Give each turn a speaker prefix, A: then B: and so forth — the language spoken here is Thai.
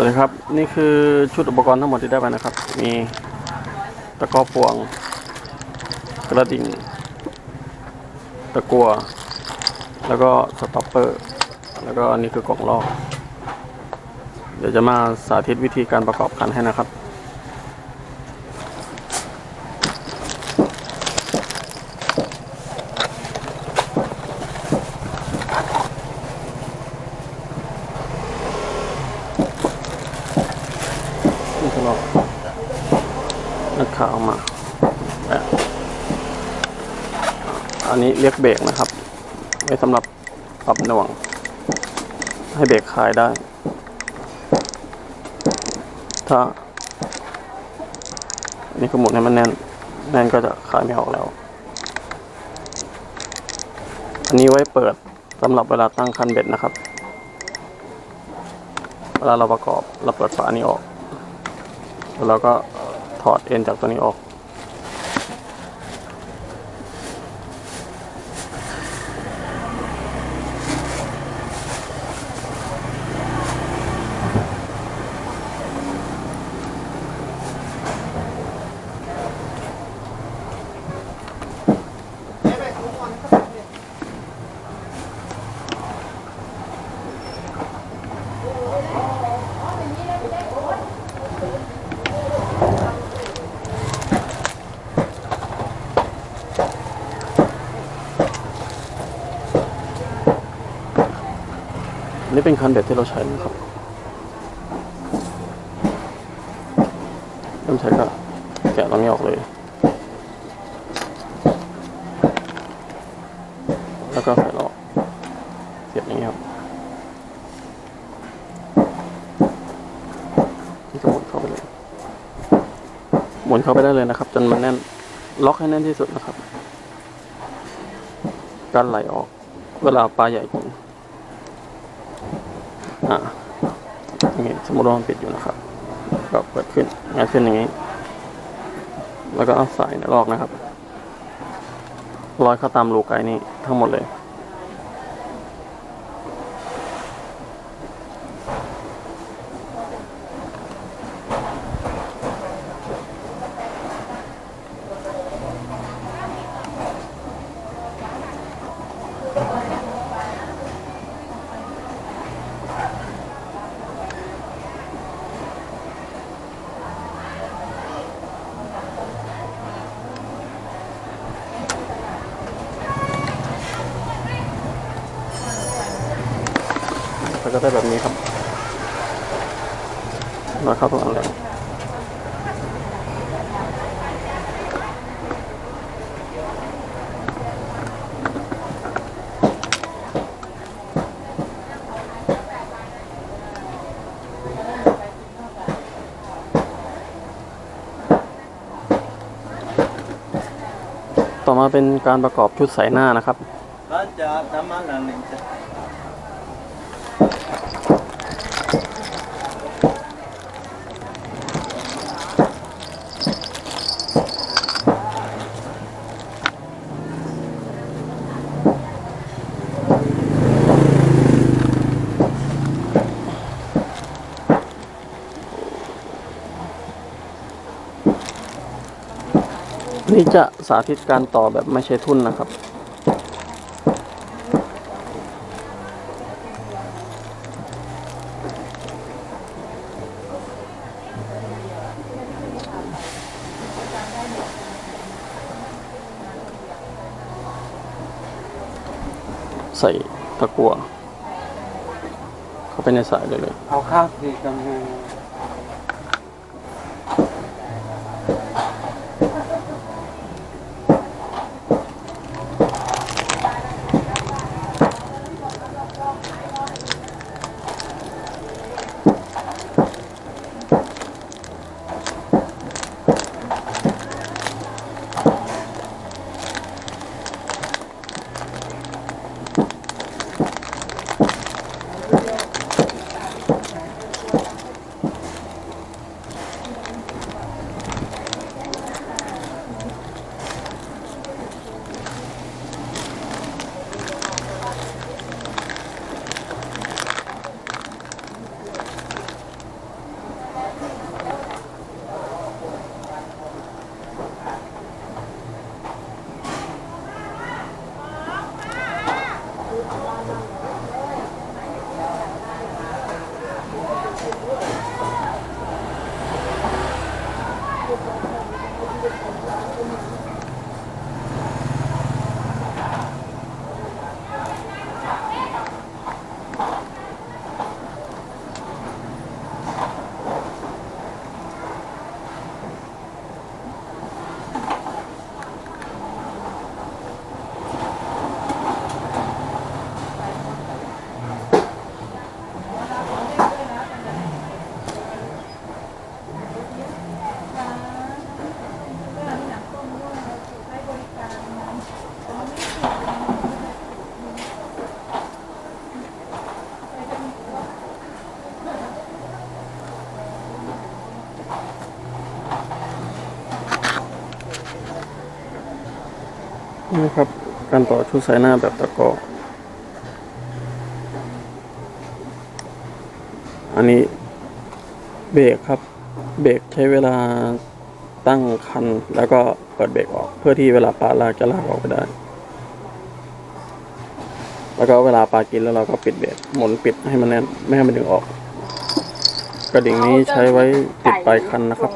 A: วัสดีครับ นี่คือชุดอุปกรณ์ทั้งหมดที่ได้ไปนะครับ มีตะกอพวง กระดิ่ง ตะกัว แล้วก็สต็อปเปอร์ แล้วก็อันนี่คือกล่องลอก เดี๋ยวจะมาสาธิตวิธีการประกอบกันให้นะครับ นี่คือลอก นักข่ามา อันนี้เรียกเบรกนะครับ ไว้สำหรับปรับหน่วง ให้เบรกคลายได้ ถ้าอันนี้ก็หมุนให้มันแน่น แน่นก็จะคลายไม่ออกแล้ว อันนี้ไว้เปิดสำหรับเวลาตั้งคันเบ็ดนะครับ เวลาเราประกอบเราเปิดฝานี้ออก แล้วเราก็ ถอดเอ็นจากตัวนี้ออก อันนี้เป็นคันเบ็ดที่เราใช้นะครับเริ่มใช้ก็แกะตรงนี้ออกเลย แล้วก็ใส่ลอเสียบอย่างนี้ครับนี่ก็หมุนเข้าไปเลยหมุนเข้าไปได้เลยนะครับ จนมันแน่น ล็อกให้แน่นที่สุดนะครับ การไหลออก เวลาปลาใหญ่กิน อ่าอย่างงี้สมมติว่ามันปิดอยู่นะครับ ก็เปิดขึ้นงานขึ้นอย่างนี้ แล้วก็เอาสายในลอกนะครับร้อยเข้าตามรูไกนี้ทั้งหมดเลย แล้วก็ได้แบบนี้ครับร้อยเข้าตรงอันเลยต่อมาเป็นการประกอบชุดใส่หน้านะครับ นี่จะสาธิตการต่อแบบไม่ใช้ทุ่นนะครับ ใส่ตะกัวเข้าไปในสายเลยเลย
B: เอาข้าวสีกำแพง
A: Thank you. นะครับ การต่อชุดสายหน้าแบบตะกออันนี้เบรกครับ เบรกใช้เวลาตั้งคันแล้วก็เปิดเบรกออก เพื่อที่เวลาปลาลากจะลากออกไปได้ แล้วก็เวลาปลากินแล้วเราก็ปิดเบรกหมุนปิดให้มันแน่นไม่ให้มันดึงออก กระดิ่งนี้ใช้ไว้ติดปลายคันนะครับ